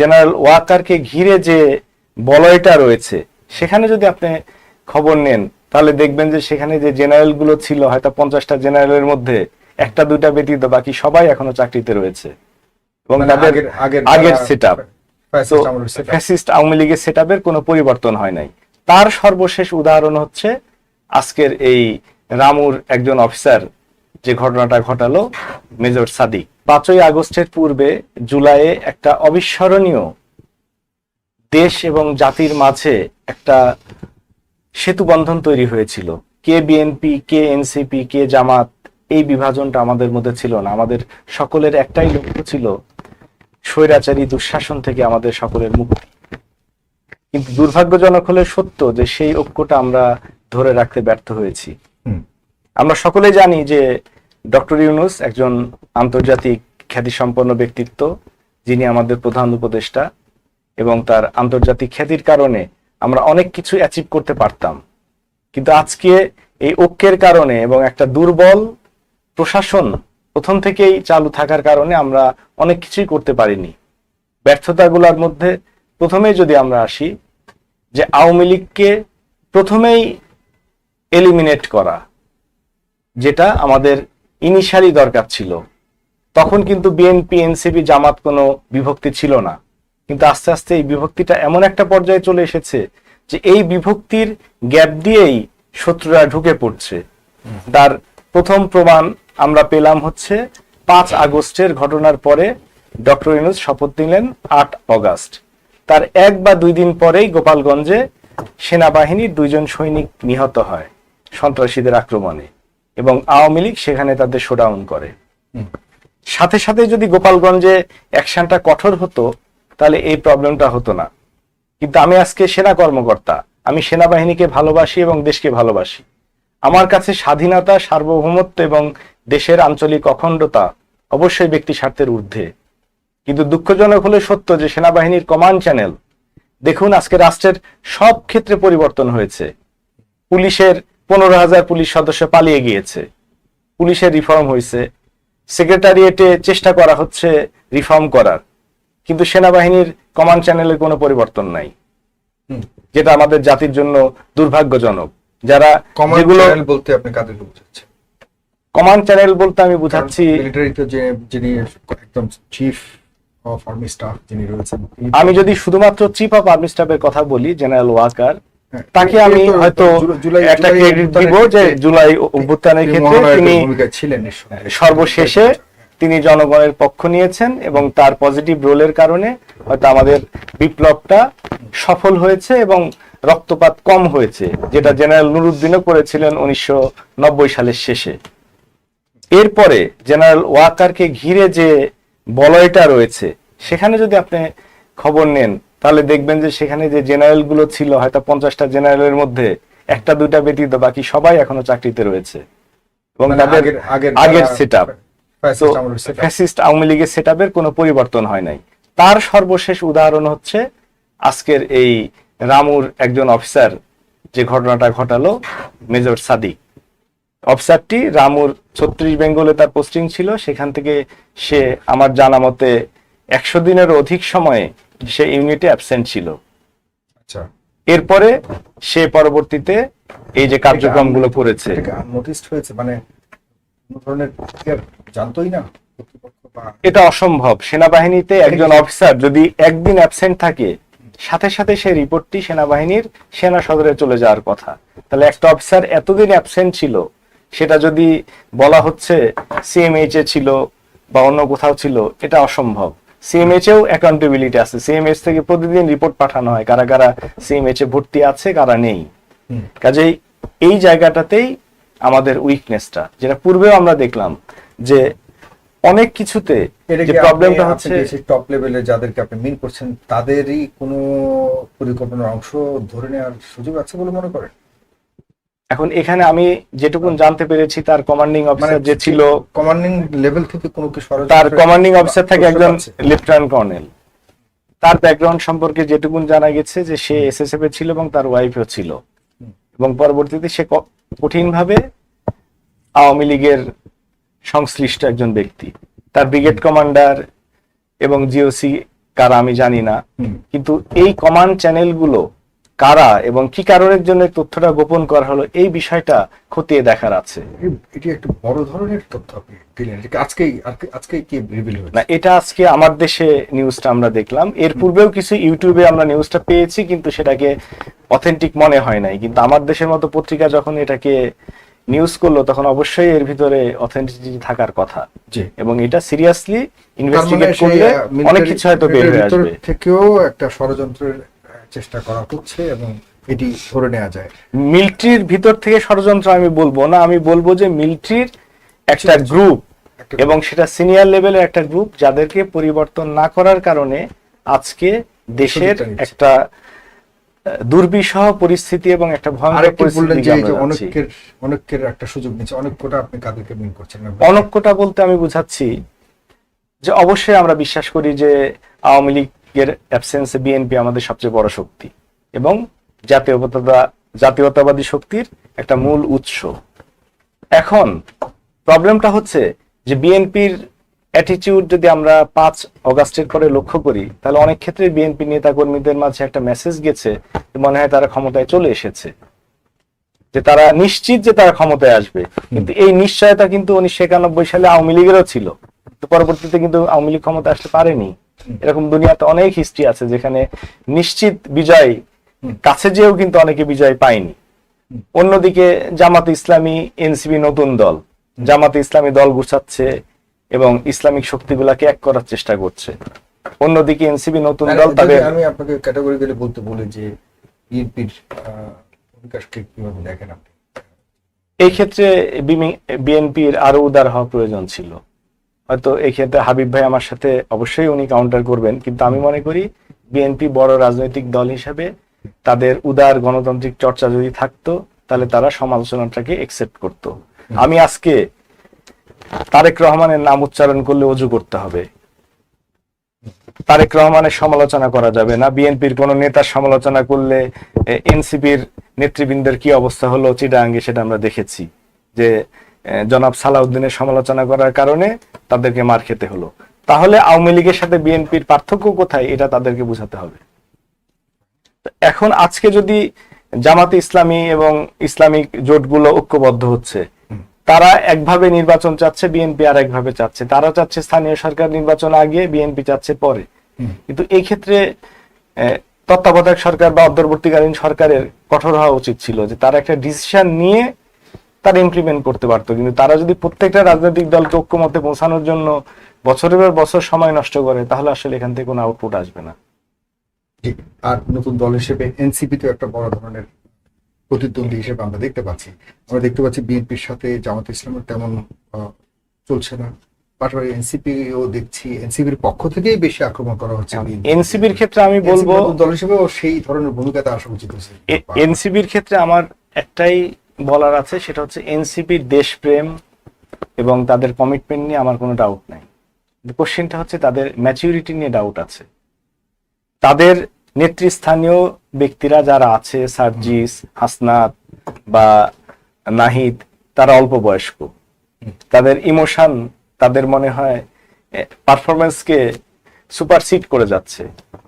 General ওয়াকারকে ঘিরে যে বলয়টা রয়েছে সেখানে যদি আপনি খবর নেন তাহলে দেখবেন যে সেখানে যে জেনারেলগুলো ছিল হয়তো পঞ্চাশটা জেনারেলের মধ্যে একটা দুইটা ব্যতীত বাকি সবাই এখনও চাকরিতে রয়েছে। এবং মানে তাদের আগের- সেট আপ। ফ্যাসিস্ট আওয়ামী লীগের সেট কোনো পরিবর্তন হয় নাই। তার সর্বশেষ উদাহরণ হচ্ছে আজকের এই রামুর একজন অফিসার যে ঘটনাটা ঘটালো মেজর সাদিক। পাঁচই আগস্টের পূর্বে জুলাইয়ে একটা অবিস্মরণীয় দেশ এবং জাতির মাঝে একটা সেতু বন্ধন তৈরি হয়েছিল। কে বিএনপি কে এনসিপি কে জামাত এই বিভাজনটা আমাদের মধ্যে ছিল না। আমাদের সকলের একটাই লক্ষ্য ছিল স্বৈরাচারী দুঃশাসন থেকে আমাদের সকলের মুক্তি। কিন্তু দুর্ভাগ্যজনক হলে সত্য যে সেই ঐক্যটা আমরা ধরে রাখতে ব্যর্থ হয়েছি। আমরা সকলেই জানি যে ডক্টর ইউনুস একজন আন্তর্জাতিক খ্যাতিসম্পন্ন ব্যক্তিত্ব, যিনি আমাদের প্রধান উপদেষ্টা এবং তার আন্তর্জাতিক খ্যাতির কারণে আমরা অনেক কিছু অ্যাচিভ করতে পারতাম। কিন্তু আজকে এই ঐক্যের কারণে এবং একটা দুর্বল প্রশাসন প্রথম থেকেই চালু থাকার কারণে আমরা অনেক কিছুই করতে পারিনি। ব্যর্থতাগুলোর মধ্যে প্রথমেই যদি আমরা আসি, যে আওয়ামী লীগকে প্রথমেই এলিমিনেট করা, যেটা আমাদের ইনিশিয়ালি দরকার ছিল। তখন কিন্তু বিএনপি এনসিপি জামাত কোনো বিভক্তি ছিল না। কিন্তু আস্তে আস্তে এই বিভক্তিটা এমন একটা পর্যায়ে চলে এসেছে যে এই বিভক্তির গ্যাপ দিয়েই শত্রুরা ঢুকে পড়ছে। তার প্রথম প্রমাণ আমরা পেলাম হচ্ছে পাঁচ আগস্টের ঘটনার পরে ডক্টর ইনুস শপথ নিলেন আট অগাস্ট। তার এক বা দুই দিন পরেই গোপালগঞ্জে সেনাবাহিনীর দুইজন সৈনিক নিহত হয় সন্ত্রাসীদের আক্রমণে এবং আওয়ামী লীগ সেখানে তাদের শোডাউন করে। সাথে সাথে যদি গোপালগঞ্জে অ্যাকশনটা কঠোর হতো, তাহলে এই প্রবলেমটা হতো না। কিন্তু আমি আজকে সেনা কর্মকর্তা, আমি সেনাবাহিনীকে ভালোবাসি এবং দেশকে ভালোবাসি। আমার কাছে স্বাধীনতা, সার্বভৌমত্ব এবং দেশের আঞ্চলিক অখণ্ডতা অবশ্যই ব্যক্তি স্বার্থের ঊর্ধ্বে। কিন্তু দুঃখজনক হলে সত্য যে সেনাবাহিনীর কমান্ড চ্যানেল, দেখুন আজকে রাষ্ট্রের সব ক্ষেত্রে পরিবর্তন হয়েছে। পুলিশের পনেরো হাজার পুলিশ সদস্য পালিয়ে গিয়েছে। পুলিশের রিফর্ম হয়েছে। সেক্রেটারিয়েটে চেষ্টা করা হচ্ছে রিফর্ম করার। কিন্তু সেনাবাহিনীর কমান্ড চ্যানেলের কোনো পরিবর্তন নাই। যেটা আমাদের জাতির জন্য দুর্ভাগ্যজনক। যারা যেগুলো বলতে আপনি কাদেরকে বোঝাচ্ছেন? কমান্ড চ্যানেল বলতে আমি বুঝাচ্ছি মিলিটারিতে যে যিনি একদম চিফ অফ আর্মি স্টাফ যিনি রয়েছেন আমি যদি শুধুমাত্র চিফ অফ আর্মি স্টাফের কথা বলি জেনারেল ওয়াকার তাকে আমি হয়তো একটা ক্রেডিট দিব যে জুলাই অভ্যুত্থানের ক্ষেত্রে তিনি ছিলেন সর্বশেষে তিনি জনগণের পক্ষ নিয়েছেন এবং তার পজিটিভ রোলের কারণে হয়তো আমাদের বিপ্লবটা সফল হয়েছে এবং রক্তপাত কম হয়েছে যেটা জেনারেল নুরুদ্দিনও করেছিলেন উনিশশো নব্বই সালের শেষে। এরপরে জেনারেল ওয়াকারকে ঘিরে যে বলয়টা রয়েছে সেখানে যদি আপনি খবর নেন তাহলে দেখবেন যে সেখানে যে জেনারেলগুলো ছিল হয়তো পঞ্চাশটা জেনারেলের মধ্যে একটা দুইটা ব্যতীত বাকি সবাই এখনও চাকরিতে রয়েছে। এবং মানে তাদের আগের- সেট আপ। ফ্যাসিস্ট আওয়ামী লীগের সেট কোনো পরিবর্তন হয় নাই। তার সর্বশেষ উদাহরণ হচ্ছে আজকের এই রামুর একজন অফিসার যে ঘটনাটা ঘটালো মেজর সাদিক। অফিসারটি রামুর ছত্রিশ বেঙ্গলে তার পোস্টিং ছিল সেখান থেকে সে আমার জানা মতে একশো দিনের অধিক সময়ে সে ইউনিটে অ্যাবসেন্ট ছিল। আচ্ছা। এরপরে সে পরবর্তীতে এই যে কার্যক্রমগুলো করেছে। নোটিসড হয়েছে মানে কোনো ধরনের জানতোই না এটা অসম্ভব। সেনাবাহিনীতে একজন অফিসার যদি একদিন অ্যাবসেন্ট থাকে সাথে সাথে সেই রিপোর্টটি সেনাবাহিনীর সেনা সদরে চলে যাওয়ার কথা। তাহলে একটা অফিসার এতদিন অ্যাবসেন্ট ছিল সেটা যদি বলা হচ্ছে সিএমএইচ এ ছিল বা অন্য কোথাও ছিল এটা অসম্ভব। সিএমএইচ এও অ্যাকাউন্টেবিলিটি আছে। সিএমএইচ থেকে প্রতিদিন রিপোর্ট পাঠানো হয় কারা কারা সিএমএইচ এ ভর্তি আছে কারা নেই। কাজেই এই জায়গাটাতেই আমাদের উইকনেসটা যেটা পূর্বেও আমরা দেখলাম যে অনেক কিছুতে যে প্রবলেমটা হচ্ছে টপ লেভেলে যাদেরকে আপনি মিন করছেন তাদেরই কোনো পরিকল্পনার অংশ ধরে নেওয়ার সুযোগ আছে বলে মনে করেন? এখন এখানে আমি যেটুকুন জানতে পেরেছি তার কমান্ডিং মানে অফিসার যে ছিল কমান্ডিং লেভেল থেকে কোনো কি ষড়যন্ত্র তার কমান্ডিং অফিসার থাকে একজন লেফটেন্যান্ট কর্নেল তার ব্যাকগ্রাউন্ড সম্পর্কে যেটুকুন জানা গেছে যে সে এসএসএফ এ ছিল এবং তার ওয়াইফও ছিল। এবং পরবর্তীতে সে কঠিনভাবে আওয়ামী লীগের সংশ্লিষ্ট একজন ব্যক্তি। তার ব্রিগেড কমান্ডার এবং জিওসি কারা আমি জানি না। কিন্তু এই কমান্ড চ্যানেলগুলো কারা এবং কি কারণের জন্য তথ্যটা গোপন করা হলো এই বিষয়টা খতিয়ে দেখার আছে। এটি একটা বড় ধরনের তথ্য আপনি দিলেন আজকে- কি রিভিল না এটা আজকে আমার দেশে নিউজটা আমরা দেখলাম। এর পূর্বেও কিছু ইউটিউবে আমরা নিউজটা পেয়েছি কিন্তু সেটাকে অথেন্টিক মনে হয় নাই। কিন্তু আমার দেশের মতো পত্রিকা যখন এটাকে নিউজ করল তখন অবশ্যই এর ভিতরে অথেন্টিসিটি থাকার কথা। এবং এটা সিরিয়াসলি মানে ইনভেস্টিগেট করলে অনেক কিছু হয়তো বের হয়ে আসবে। থেকেও একটা ষড়যন্ত্রের চেষ্টা করা হচ্ছে এবং এটি ধরে নেওয়া যায়। মিলিটারির ভিতর থেকে ষড়যন্ত্র আমি বলব না আমি বলব যে মিলিটারির একটা গ্রুপ এবং সেটা সিনিয়র লেভেলের একটা গ্রুপ যাদেরকে পরিবর্তন না করার কারণে আজকে দেশের একটা দুর্বিষহ পরিস্থিতি এবং একটা ভয়ঙ্কর পরিস্থিতি যে। অনেকের অনেকের একটা সুযোগ নিচ্ছে অনেক কোটা আপনি কাদেরকে মিন করছেন? অনক্যটা বলতে আমি বুঝাচ্ছি যে অবশ্যই আমরা বিশ্বাস করি যে আওয়ামী লীগের অ্যাবসেন্সে বিএনপি আমাদের সবচেয়ে বড় শক্তি এবং জাতীয়তা জাতীয়তাবাদী শক্তির একটা মূল উৎস। এখন প্রবলেমটা হচ্ছে যে বিএনপির অ্যাটিটিউড যদি আমরা পাঁচ অগাস্টের পরে লক্ষ্য করি, তাহলে অনেক ক্ষেত্রে বিএনপি নেতা কর্মীদের মাঝে একটা মেসেজ গেছে যে মনে হয় তারা ক্ষমতায় চলে এসেছে। যে তারা নিশ্চিত যে তারা ক্ষমতায় আসবে। কিন্তু এই নিশ্চয়তা কিন্তু উনিশশো একানব্বই সালে আওয়ামী লীগেরও ছিল। পরবর্তীতে কিন্তু আওয়ামী লীগ ক্ষমতা আসতে পারেনি। এরকম দুনিয়াতে অনেক হিস্ট্রি আছে যেখানে নিশ্চিত বিজয় কাছে যেও কিন্তু অনেকে বিজয় পায়নি। অন্যদিকে জামাত ইসলামী এনসিবি নতুন দল। জামাতে ইসলামী দল গুছাচ্ছে এবং ইসলামিক শক্তিগুলাকে এক করার চেষ্টা করছে। অন্যদিকে এনসিবি নতুন দল তাদের আমি আপনাকে ক্যাটাগরি গেলে বলতে বলি যে বিএনপির বিকাশকে কীভাবে দেখেন আপনি? এই ক্ষেত্রে বিএনপির আরও উদার হওয়া প্রয়োজন ছিল। হয়তো এই ক্ষেত্রে হাবিব ভাই আমার সাথে অবশ্যই উনি কাউন্টার করবেন। কিন্তু আমি মনে করি বিএনপি বড় রাজনৈতিক দল হিসাবে তাদের উদার গণতান্ত্রিক চর্চা যদি থাকতো তাহলে তারা সমালোচনাটাকে একসেপ্ট করত। আমি আজকে তারেক রহমানের নাম উচ্চারণ করলে অজু করতে হবে। তারেক রহমানের সমালোচনা করা যাবে না। বিএনপির কোন নেতার সমালোচনা করলে এনসিপির নেতৃবৃন্দের কি অবস্থা হলো চিটাঙ্গে সেটা আমরা দেখেছি। যে জনাব সালাউদ্দিনের সমালোচনা করার কারণে তাদেরকে মার খেতে হলো। তাহলে আওয়ামী লীগের সাথে বিএনপির পার্থক্য কোথায়? এটা তাদেরকে বোঝাতে হবে। এখন আজকে যদি জামাতে ইসলামী এবং ইসলামিক জোটগুলো ঐক্যবদ্ধ হচ্ছে তারা একভাবে নির্বাচন চাচ্ছে বিএনপি আর একভাবে চাচ্ছে। তারা চাচ্ছে স্থানীয় সরকার নির্বাচন আগে বিএনপি চাচ্ছে পরে। কিন্তু এই ক্ষেত্রে তত্ত্বাবধায়ক সরকার বা অন্তর্বর্তীকালীন সরকারের কঠোর হওয়া উচিত ছিল যে তারা একটা ডিসিশন নিয়ে তারা ইমপ্লিমেন্ট করতে পারতো। কিন্তু তারা যদি প্রত্যেকটা রাজনৈতিক দলকে ঐক্যমতে পৌঁছানোর জন্য বছরের পর বছর সময় নষ্ট করে তাহলে আসলে এখান থেকে কোনো আউটপুট আসবে না। আর নতুন দল হিসেবে এনসিপি তো একটা বড় ধরনের প্রতিদ্বন্দ্বী হিসেবে আমরা দেখতে পাচ্ছি। আমরা দেখতে পাচ্ছি বিএনপির সাথে জামাত ইসলামের তেমন চলছে না। পাশাপাশি এনসিপি ও দেখছি এনসিপির পক্ষ থেকেই বেশি আক্রমণ করা হচ্ছে এনসিবির ক্ষেত্রে আমি বলব দল হিসেবেও সেই ধরনের ভূমিকাতে আসা উচিত হয়েছে। এনসিবির ক্ষেত্রে আমার একটাই বলার আছে, সেটা হচ্ছে এনসিপির দেশপ্রেম এবং তাদের কমিটমেন্ট নিয়ে আমার কোনো ডাউট নাই। কোশ্চেনটা হচ্ছে তাদের ম্যাচিউরিটি নিয়ে ডাউট আছে। তাদের নেতৃস্থানীয় ব্যক্তিরা যারা আছে, সার্জিস, হাসনাত বা নাহিদ, তারা অল্প বয়স্ক। তাদের ইমোশন তাদের মনে হয় পারফরমেন্সকে সুপারসিড করে যাচ্ছে।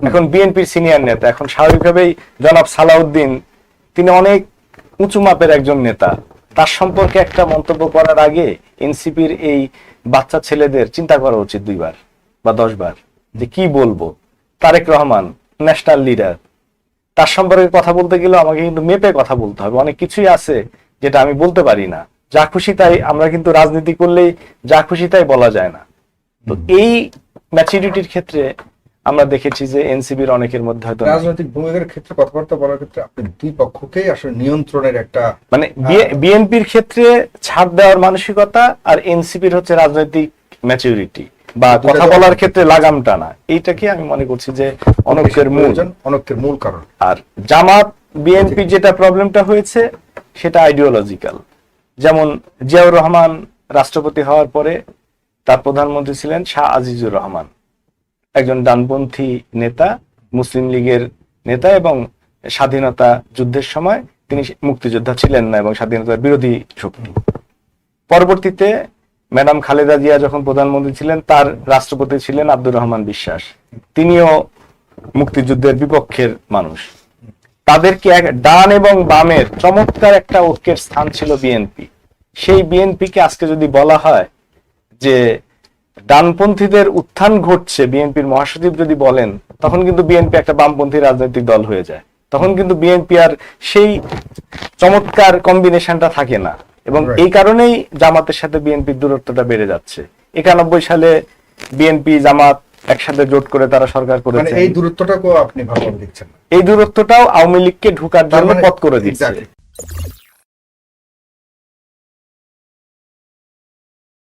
এখন বিএনপির সিনিয়র নেতা, এখন স্বাভাবিকভাবেই জনাব সালাউদ্দিন, তিনি অনেক উঁচু মাপের একজন নেতা। তার সম্পর্কে একটা মন্তব্য করার আগে এনসিপির এই বাচ্চা ছেলেদের চিন্তা করা উচিত দুইবার বা দশবার যে কি বলব। Tarique Rahman national leader. তার সম্পর্কে কথা বলতে গেলে আমাকে কিন্তু মেপে কথা বলতে হবে। অনেক কিছুই আছে যেটা আমি বলতে পারি না। যা খুশি তাই আমরা কিন্তু রাজনীতি করলেই যা খুশি তাই বলা যায় না। তো এই ম্যাচুরিটির ক্ষেত্রে আমরা দেখেছি যে এনসিবির অনেকের মধ্যে হয়তো রাজনৈতিক ভূমিকার ক্ষেত্রে কথাবার্তা বলার ক্ষেত্রে আপনি দুই পক্ষকেই আসলে নিয়ন্ত্রণের একটা মানে বিএনপির ক্ষেত্রে ছাড় দেওয়ার মানসিকতা আর এনসিপির হচ্ছে রাজনৈতিক ম্যাচুরিটি বা কথা বলার ক্ষেত্রে লাগাম টানা এইটাকে আমি মনে করছি যে অনৈক্যের মূল। অনৈক্যের মূল কারণ। আর জামাত বিএনপি যেটা প্রবলেমটা হয়েছে সেটা আইডিওলজিক্যাল যেমন জিয়াউর রহমান রাষ্ট্রপতি হওয়ার পরে তার প্রধানমন্ত্রী ছিলেন শাহ আজিজুর রহমান। একজন ডানপন্থী নেতা, মুসলিম লীগের নেতা এবং স্বাধীনতা যুদ্ধের সময় তিনি মুক্তিযোদ্ধা ছিলেন না এবং স্বাধীনতার বিরোধী শক্তি। পরবর্তীতে ম্যাডাম খালেদা জিয়া যখন প্রধানমন্ত্রী ছিলেন, তার রাষ্ট্রপতি ছিলেন আব্দুর রহমান বিশ্বাস। তিনিও মুক্তিযুদ্ধের বিপক্ষের মানুষ। তাদেরকে এক ডান এবং বামের চমৎকার একটা ঐক্যের স্থান ছিল বিএনপি। সেই বিএনপিকে আজকে যদি বলা হয় যে ডানপন্থীদের উত্থান ঘটছে বিএনপির মহাসচিব যদি বলেন তখন কিন্তু বিএনপি একটা বামপন্থী রাজনৈতিক দল হয়ে যায়। তখন কিন্তু বিএনপি আর সেই চমৎকার কম্বিনেশনটা থাকে না। এবং এই কারণেই জামাতের সাথে বিএনপির দূরত্বটা বেড়ে যাচ্ছে। একানব্বই সালে বিএনপি জামাত একসাথে জোট করে তারা সরকার মানে করেছে। এই দূরত্বটাকেও আপনি ভালো দেখছেন এই দূরত্বটাও আওয়ামী লীগকে ঢুকার জন্য মানে- পথ করে দিচ্ছে.